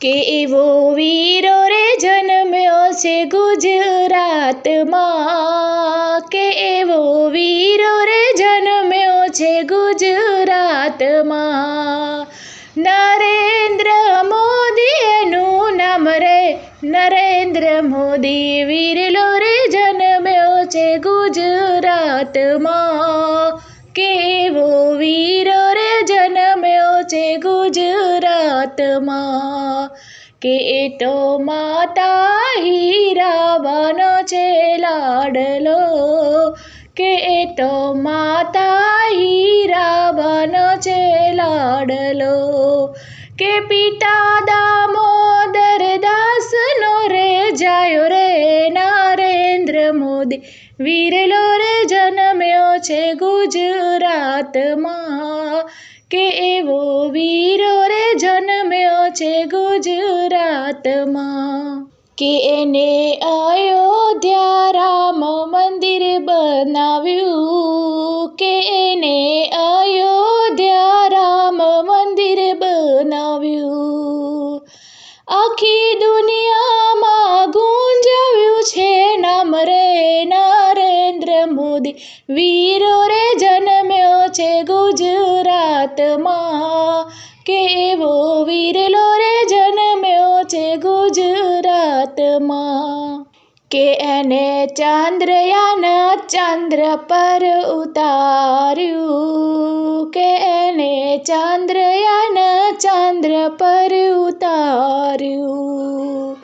કે એવો વીરો રે જન્મ્યો છે ગુજરાતમાં. કે એવો વીરો રે જન્મ્યો છે ગુજરાતમાં. નરેન્દ્ર મોદી એનું નામ રે, નરેન્દ્ર મોદી વીરલો રે જન્મ્યો છે ગુજરાતમાં. કેવો વીરો રે છે ગુજરાતમાં કે એ તો માતા હીરાબાનો છે લાડલો. કે એ તો માતા હીરાબાનો છે લાડલો. કે પિતા દામોદર દાસનો રે જાયો રે નરેન્દ્ર મોદી. વીરલો રે જન્મ્યો છે ગુજરાતમાં. કે એવો વીરો રે જન્મ્યો છે ગુજરાતમાં. કે એને અયોધ્યા રામ મંદિર બનાવ્યું. કે એને અયોધ્યા રામ મંદિર બનાવ્યું. આખી દુનિયામાં ગુંજાવ્યું છે નામ રે નરેન્દ્ર મોદી. વીરો ગુજરાતમાં કેવો વીરલો રે જન્મ્યો છે ગુજરાતમાં? કે એને ચાંદ્રયાન ચંદ્ર પર ઉતાર્યું? કે એને ચાંદ્રયાન ચંદ્ર પર ઉતાર્યું?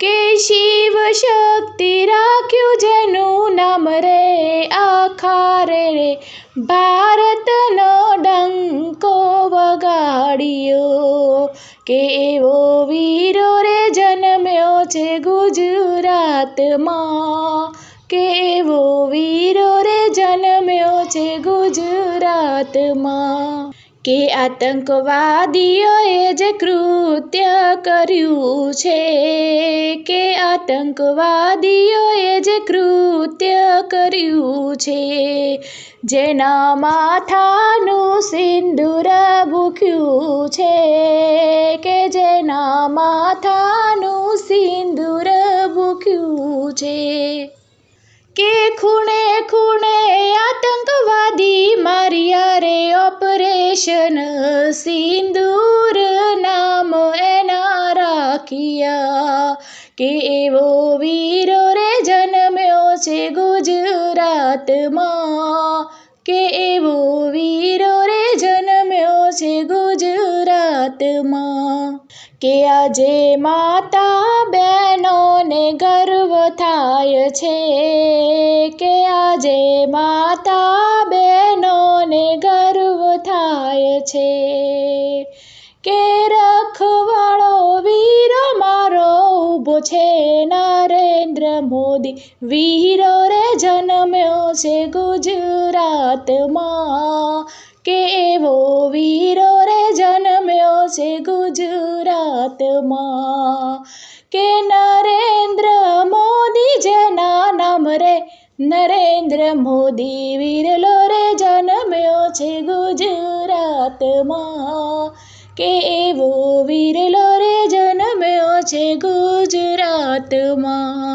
કે શિવ શક્તિ રાખ્યું જેનું નામ રે આખા રે, ભારતનો ડંકો વગાડ્યો કે એવો વીરો રે જન્મ્યો છે ગુજરાતમાં. કેવો વીરો રે જન્મ્યો છે ગુજરાતમાં. કે આતંકવાદીઓએ જે કૃત્ય કર્યું છે, કે આતંકવાદીઓએ જે કૃત્ય કર્યું છે, જેના માથાનું સિંદૂર ભૂખ્યું છે, કે જેના માથાનું સિંદૂર ભૂખ્યું છે, કે ખૂણે ખૂણે આતંકવાદી મારિયા રે ઓપરેશન સિંદૂર નામ એના રાખ્યા કે એવો વીરો રે જન્મ્યો છે ગુજરાતમાં કે એવો વીરો રે જન્મ્યો છે ગુજરાતમાં કે આજે માતા બહેનોને ગર્વ થાય છે કે આજે માતા છે કે રખવાળો વીરો મારો ઊભો છે? નરેન્દ્ર મોદી, વીરો રે જન્મ્યો છે ગુજરાતમાં. કે એવો વીરો રે જન્મ્યો છે ગુજરાતમાં. કે નરેન્દ્ર મોદી જેના નામ રે? નરેન્દ્ર મોદી વીરલો રે જન્મ્યો છે ગુજરાતમાં કે એવો વીરલો રે જન્મ્યો છે ગુજરાતમાં.